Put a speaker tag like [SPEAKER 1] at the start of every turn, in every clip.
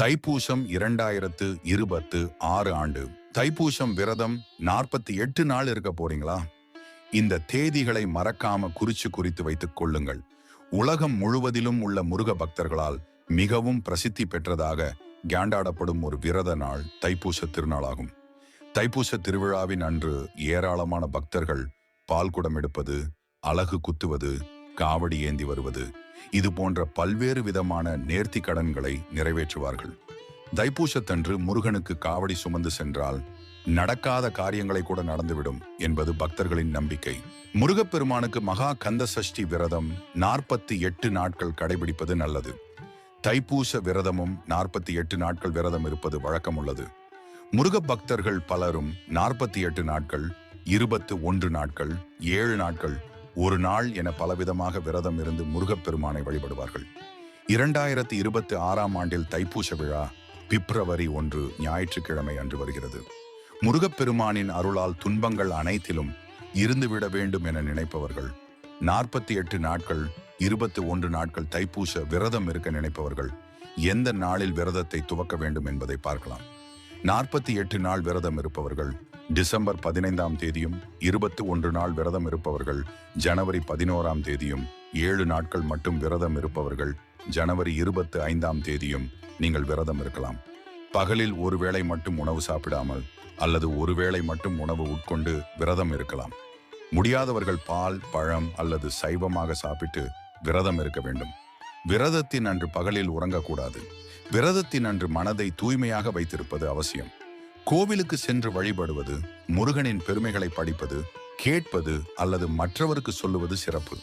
[SPEAKER 1] தைப்பூசம் இரண்டாயிரத்து இருபத்து ஆறு ஆண்டு. தைப்பூசம் விரதம் நாற்பத்தி எட்டு நாள் இருக்க போறீங்களா? இந்த தேதிகளை மறக்காம குறிச்சு குறித்து வைத்துக் கொள்ளுங்கள். உலகம் முழுவதிலும் உள்ள முருக பக்தர்களால் மிகவும் பிரசித்தி பெற்றதாக கேண்டாடப்படும் ஒரு விரத நாள் தைப்பூச திருநாளாகும். தைப்பூச திருவிழாவின் அன்று ஏராளமான பக்தர்கள் பால்குடம் எடுப்பது அலகு குத்துவது காவடி ஏந்தி வருவது இது போன்ற பல்வேறு விதமான நேர்த்தி கடன்களை நிறைவேற்றுவார்கள். தைப்பூசத்தன்று முருகனுக்கு காவடி சுமந்து சென்றால் நடக்காத காரியங்களை கூட நடந்துவிடும் என்பது பக்தர்களின் நம்பிக்கை. முருகப்பெருமானுக்கு மகா கந்த சஷ்டி விரதம் நாற்பத்தி எட்டு நாட்கள் கடைபிடிப்பது நல்லது. தைப்பூச விரதமும் நாற்பத்தி எட்டு நாட்கள் விரதம் இருப்பது வழக்கம் உள்ளது முருக பக்தர்கள் பலரும் நாற்பத்தி எட்டு நாட்கள் இருபத்து ஒன்று நாட்கள் ஏழு நாட்கள் ஒரு நாள் என பலவிதமாக விரதம் இருந்து முருகப்பெருமானை வழிபடுவார்கள். இரண்டாயிரத்தி இருபத்தி ஆறாம் ஆண்டில் தைப்பூச விழா பிப்ரவரி ஒன்று ஞாயிற்றுக்கிழமை அன்று வருகிறது. முருகப்பெருமானின் அருளால் துன்பங்கள் அனைத்திலும் இருந்துவிட வேண்டும் என நினைப்பவர்கள் நாற்பத்தி எட்டு நாட்கள் இருபத்தி ஒன்று நாட்கள் தைப்பூச விரதம் இருக்க நினைப்பவர்கள் எந்த நாளில் விரதத்தை துவக்க வேண்டும் என்பதை பார்க்கலாம். நாற்பத்தி எட்டு நாள் விரதம் இருப்பவர்கள் டிசம்பர் பதினைந்தாம் தேதியும் இருபத்தி ஒன்று நாள் விரதம் இருப்பவர்கள் ஜனவரி பதினோராம் தேதியும் ஏழு நாட்கள் மட்டும் விரதம் இருப்பவர்கள் ஜனவரி இருபத்தி ஐந்தாம் தேதியும் நீங்கள் விரதம் இருக்கலாம். பகலில் ஒருவேளை மட்டும் உணவு சாப்பிடாமல் அல்லது ஒருவேளை மட்டும் உணவு உட்கொண்டு விரதம் இருக்கலாம். முடியாதவர்கள் பால் பழம் அல்லது சைவமாக சாப்பிட்டு விரதம் இருக்க வேண்டும். விரதத்தின் அன்று பகலில் உறங்கக்கூடாது. விரதத்தின் அன்று மனதை தூய்மையாக வைத்திருப்பது அவசியம். கோவிலுக்கு சென்று வழிபடுவது முருகனின் பெருமைகளை படிப்பது கேட்பது அல்லது மற்றவருக்கு சொல்லுவது சிறப்பு.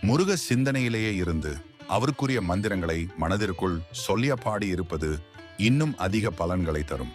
[SPEAKER 1] முருக சிந்தனையிலேயே இருந்து அவருக்குரிய மந்திரங்களை மனதிற்குள் சொல்லிய பாடி இருப்பது இன்னும் அதிக பலன்களை தரும்.